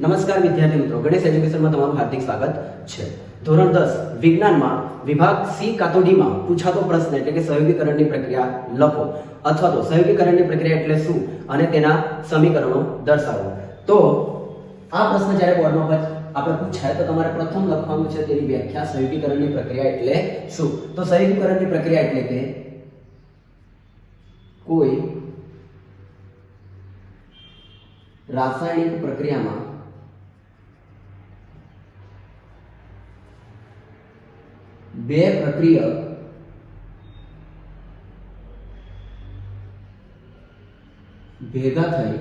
નમસ્કાર વિદ્યાર્થી મિત્રો, ગણેશ એજ્યુકેશનમાં તમારું હાર્દિક સ્વાગત છે. ધોરણ દસ, વિજ્ઞાનમાં વિભાગ સી કાં ડીમાં પૂછાતો પ્રશ્ન એટલે કે સહયોગીકરણની પ્રક્રિયા લખો. અથવા તો સહયોગીકરણની પ્રક્રિયા એટલે શું? અને તેના સમીકરણો દર્શાવો. તો આ પ્રશ્ન જ્યારે બોર્ડમાં પર આપણે પૂછાય, તો તમારે પ્રથમ લખવાનું છે તેની વ્યાખ્યા, સહયોગીકરણની પ્રક્રિયા એટલે શું? તો સહયોગીકરણની પ્રક્રિયા એટલે કે કોઈ રાસાયણિક પ્રક્રિયામાં બે પ્રક્રિયક. ભેગા થઈ.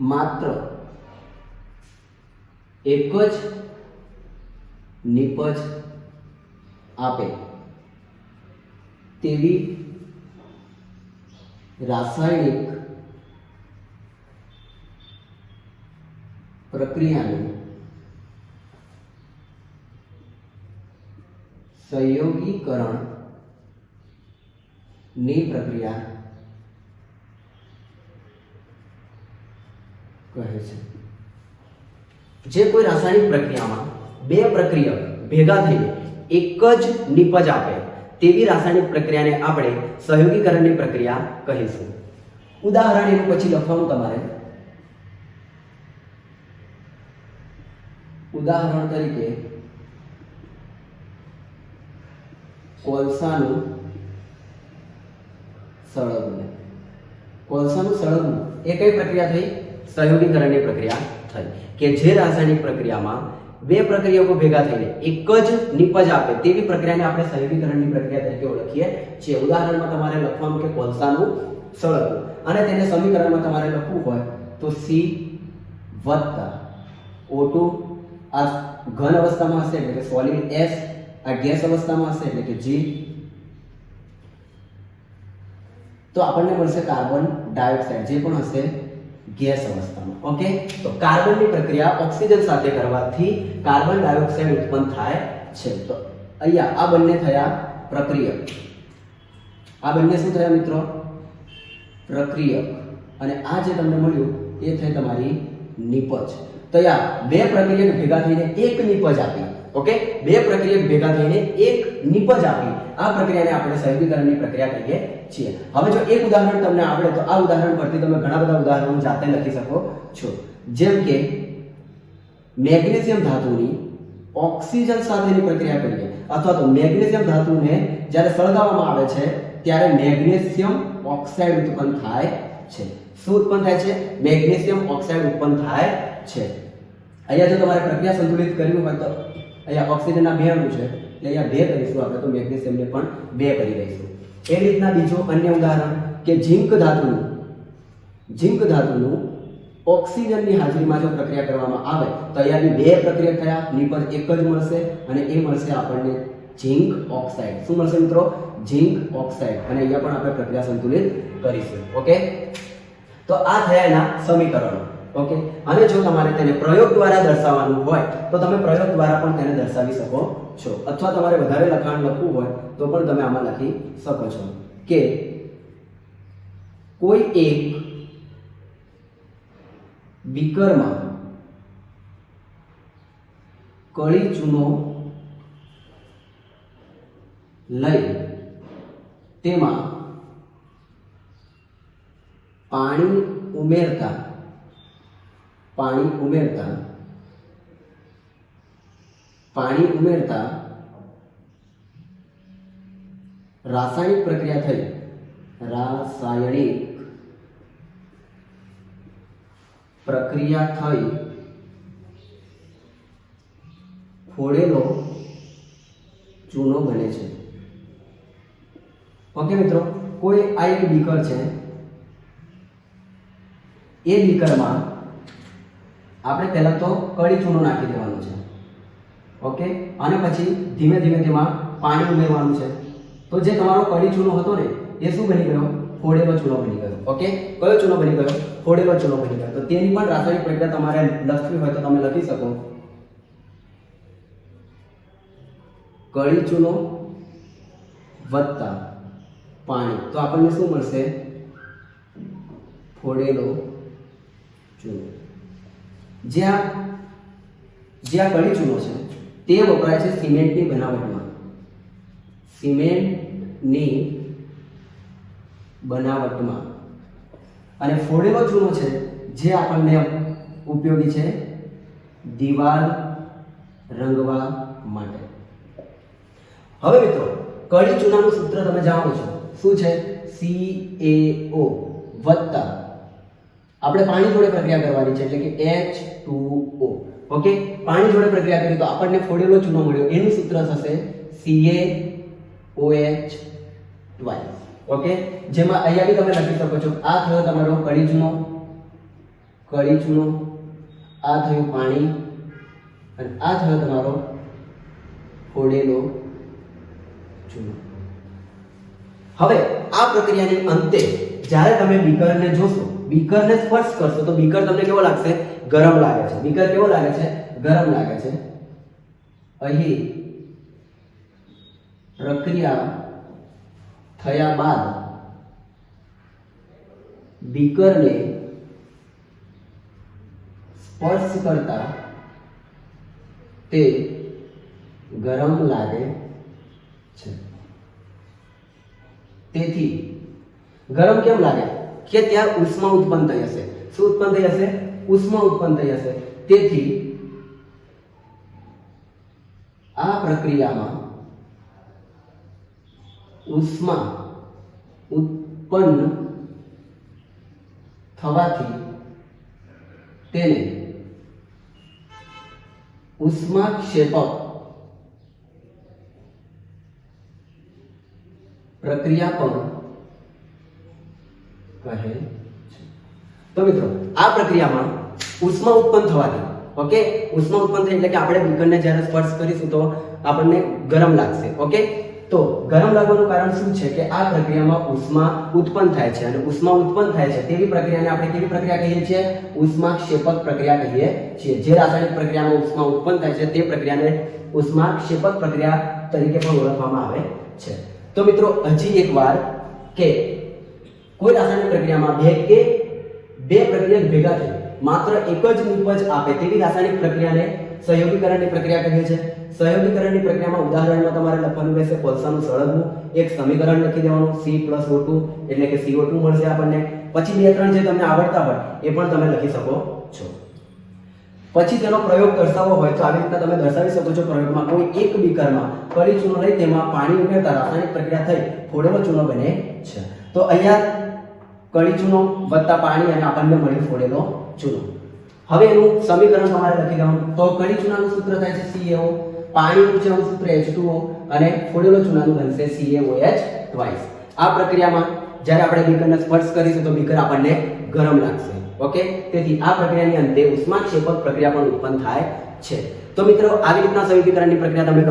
માત્ર એક જ નિપજ આપે. તેવી રાસાયણિક પ્રક્રિયાને સંયોગીકરણની પ્રક્રિયા કહે છે. જે કોઈ રાસાયણિક પ્રક્રિયામાં બે પ્રક્રિયક ભેગા થઈને એક જ નિપજ આપે, તેવી રાસાયણિક પ્રક્રિયાને આપણે સહયોગીકરણની પ્રક્રિયા કહીશું. ઉદાહરણ એનું પછી લખવાનું તમારે. ઉદાહરણ તરીકે કોલસાનું સળગવું કોલસાનું સળગવું એ કઈ પ્રક્રિયા થઈ? સહયોગીકરણની પ્રક્રિયા થઈ. કે જે રાસાયણિક પ્રક્રિયામાં બે પ્રક્રિયાઓ ભેગા થઈને એક જ નિપજ આપે તેવી પ્રક્રિયાને આપણે સહયોગીકરણની પ્રક્રિયા તરીકે ઓળખીએ છીએ. ઉદાહરણમાં તમારે લખવાનું કે કોલસાનું સળગવું અને તેને સમીકરણમાં તમારે લખવું હોય તો સી વત્તા ઓટુ આ ઘન અવસ્થામાં હશે એટલે સોલિડ એસ આ ગેસ અવસ્થામાં હશે એટલે કે જી તો આપણને મળશે કાર્બન ડાયોક્સાઇડ, જે પણ હશે ગેસ અવસ્થામાં. ઓકે? તો કાર્બનની પ્રક્રિયા ઓક્સિજન સાથે કરવાથી કાર્બન ડાયોક્સાઇડ ઉત્પન્ન થાય છે. તો અહીંયા આ બંને થયા પ્રક્રિયક. આ બંને શું થયા મિત્રો? પ્રક્રિયક. અને આ જે તમને મળ્યું, એ થઈ તમારી નિપજ. તો યા બે પ્રક્રિયક ભેગા થઈને એક નિપજ આપી. ઓકે? બે પ્રક્રિયક ભેગા થઈને એક નિપજ આપી આ પ્રક્રિયાને આપણે સહયોગીકરણની પ્રક્રિયા કહીએ છીએ. હવે જો એક ઉદાહરણ તમને આવડે તો આ ઉદાહરણ પરથી તમે ઘણા બધા ઉદાહરણો જાતે લખી શકો છો. જેમ કે, મેગ્નેશિયમ ધાતુની ઓક્સિજન સાથેની પ્રક્રિયા કરીએ. અથવા તો મેગ્નેશિયમ ધાતુને જ્યારે સળગાવવામાં આવે છે, ત્યારે મેગ્નેશિયમ ઓક્સાઇડ ઉત્પન્ન થાય છે. શું ઉત્પન્ન થાય છે? મેગ્નેશિયમ ઓક્સાઇડ ઉત્પન્ન થાય છે. અહીંયા જો તમારે પ્રક્રિયા સંતુલિત કરવી હોય તો અહીંયા ઓક્સિજનના બે અણુ છે, એટલે અહીંયા બે કરીશું આપણે તો મેગ્નેશિયમને પણ બે કરી દઈશું. એ રીતના બીજું અન્ય ઉદાહરણ કે ઝીંક ધાતુનું ઝીંક ધાતુનું ઓક્સિજનની હાજરીમાં જો પ્રક્રિયા કરવામાં આવે, તો અહીંયાની બે પ્રક્રિયા થયા નિપજ એક જ મળશે અને એ મળશે આપણને ઝીંક ઓક્સાઇડ. શું મળશે મિત્રો? Zinc oxide. અને અહીંયા પણ આપણે પ્રક્રિયા સંતુલિત કરીશું. ઓકે? તો આ થયા એના સમીકરણો. ઓકે? અને જો તમારે તેને પ્રયોગ દ્વારા દર્શાવવાનું હોય, તો તમે પ્રયોગ દ્વારા પણ તેને દર્શાવી શકો છો. અથવા તમારે વધારે લખાણ લખવું હોય, તો પણ તમે આમાં લખી શકો છો કે કોઈ એક બીકરમાં કળી ચૂનો લઈ તેમાં પાણી ઉમેરતા પાણી ઉમેરતા પાણી ઉમેરતા રાસાયણિક પ્રક્રિયા થઈ. રાસાયણિક પ્રક્રિયા થઈ. ફોડેલો ચૂનો બને છે. ઓકે મિત્રો, કોઈ આ એક બીકર છે? એ બીકરમાં આપણે પહેલાં તો કળી ચૂનો નાખી દેવાનો છે. ઓકે? અને પછી ધીમે ધીમે તેમાં પાણી ઉમેરવાનું છે. તો જે તમારો કળી ચૂનો હતો ને, એ શું બની ગયો? ફોડેલો ચૂનો બની ગયો. ઓકે? કયો ચૂનો બની ગયો? ફોડેલો ચૂનો બની ગયો. તો તેની પણ રાસાયણિક પ્રક્રિયા તમારે લખવી હોય તો તમે લખી શકો. કળી ચૂનો વત્તા પાણી. તો આપણને શું મળશે? ફોડેલો ચૂનો. જે જ્યાં કણી ચૂનો છે, તે વપરાય છે સિમેન્ટની બનાવટમાં. સિમેન્ટની બનાવટમાં. અને ફોડેલો ચૂનો છે, જે આપણને ઉપયોગી છે દિવાલ રંગવા માટે. હવે મિત્રો, કડી ચૂનાનું સૂત્ર તમે જાણો છો. શું છે? સી એ ઓ વત્તા આપણે પાણી જોડે પ્રક્રિયા કરવાની છે, એટલે કે એચ ટુ ઓ ઓકે પાણી જોડે પ્રક્રિયા કરી તો આપણને ફોડેલો ચૂનો મળ્યો. એનું સૂત્ર થશે એચ ટ્વાઇસ ઓકે જેમાં અહીંયા બી તમે લખી શકો છો, આ થયો તમારો કળી ચૂનો કળી ચૂનો, આ થયું પાણી, અને આ થયો તમારો ફોડેલો ચૂનો. હવે, આ પ્રક્રિયાની અંતે જ્યારે તમે બીકરને જોશો બીકરને સ્પર્શ કરશો તો બીકર તમને કેવો લાગશે? ગરમ લાગે છે. બીકર કેવો લાગે છે? ગરમ લાગે છે. અહીં પ્રક્રિયા થયા બાદ બીકરને સ્પર્શ કરતા તે ગરમ લાગે છે. તેથી ગરમ કેમ લાગે? કે ત્યાં ઉષ્મા ઉત્પન્ન થઈ હશે શું ઉત્પન્ન થઈ હશે ઉષ્મા ઉત્પન્ન થઈ હશે તેથી આ પ્રક્રિયામાં ઉષ્મા ઉત્પન્ન થવાથી તેને ઉષ્માક્ષેપક પ્રક્રિયા પણ કહે છે. તો મિત્રો, આ પ્રક્રિયામાં ઉષ્મા ઉત્પન્ન થવાથી, ઓકે? ઉષ્મા ઉત્પન્ન થઈ એટલે કે આપણે બીકરને જ્યારે સ્પર્શ કરીશું તો આપણને ગરમ લાગશે, ઓકે? તો ગરમ લાગવાનું કારણ શું છે કે આ પ્રક્રિયામાં ઉષ્મા ઉત્પન્ન થાય છે. અને ઉષ્મા ઉત્પન્ન થાય છે તેવી પ્રક્રિયાને આપણે કેવી પ્રક્રિયા કહીએ છીએ? ઉષ્મા ક્ષેપક પ્રક્રિયા કહીએ છીએ. જે રાસાયણિક પ્રક્રિયામાં ઉષ્મા ઉત્પન્ન થાય છે તે પ્રક્રિયાને ઉષ્મા ક્ષેપક પ્રક્રિયા તરીકે પણ ઓળખવામાં આવે છે. તો મિત્રો, હજી એક વાર કે કોઈ રાસાયણિક પ્રક્રિયામાં બે કે બે પ્રક્રિયા ભેગા થઈ, માત્ર એક જ ઉપજ આપે તેવી રાસાયણિક પ્રક્રિયાને સહયોગીકરણની પ્રક્રિયા કહીએ છે સહયોગીકરણની પ્રક્રિયામાં ઉદાહરણમાં તમારે લખવાનું રહેશે કોલસાનું સળગવું, એક સમીકરણ લખી દેવાનું સી પ્લસ ઓ ટુ એટલે કે CO2 મળશે આપણને. પછી બે ત્રણ જે તમને આવડતા હોય, એ પણ તમે લખી શકો છો. પછી તેનો પ્રયોગ દર્શાવવો હોય તો આવી રીતના તમે દર્શાવી શકો છો પ્રયોગમાં કોઈ એક બીકરમાં ફરી ચૂનો લઈ તેમાં પાણી ઉમેરતા રાસાયણિક પ્રક્રિયા થઈ ફોડેલો ચૂનો બને છે. તો અહીંયા કળી ચૂનો, વત્તા પાણી અને આપણને મળી ફોડેલો ચૂનો. હવે એનું સમીકરણ તમારે લખી દેવાનું. તો કળી ચૂનાનું સૂત્ર થાય છે CaO પાણીનું છે સૂત્ર H2O અને ફોડેલો ચૂનાનું બનશે CaOH ટ્વાઇસ આ પ્રક્રિયામાં જ્યારે આપણે બીકરને સ્પર્શ કરીશું તો બીકર આપણને ગરમ લાગશે. ઓકે? તેથી આ પ્રક્રિયાની અંતે ઉષ્માક્ષેપક પ્રક્રિયા પણ ઉત્પન્ન થાય છે. તો મિત્રો, આવી રીતના સમીકરણની પ્રક્રિયા તમે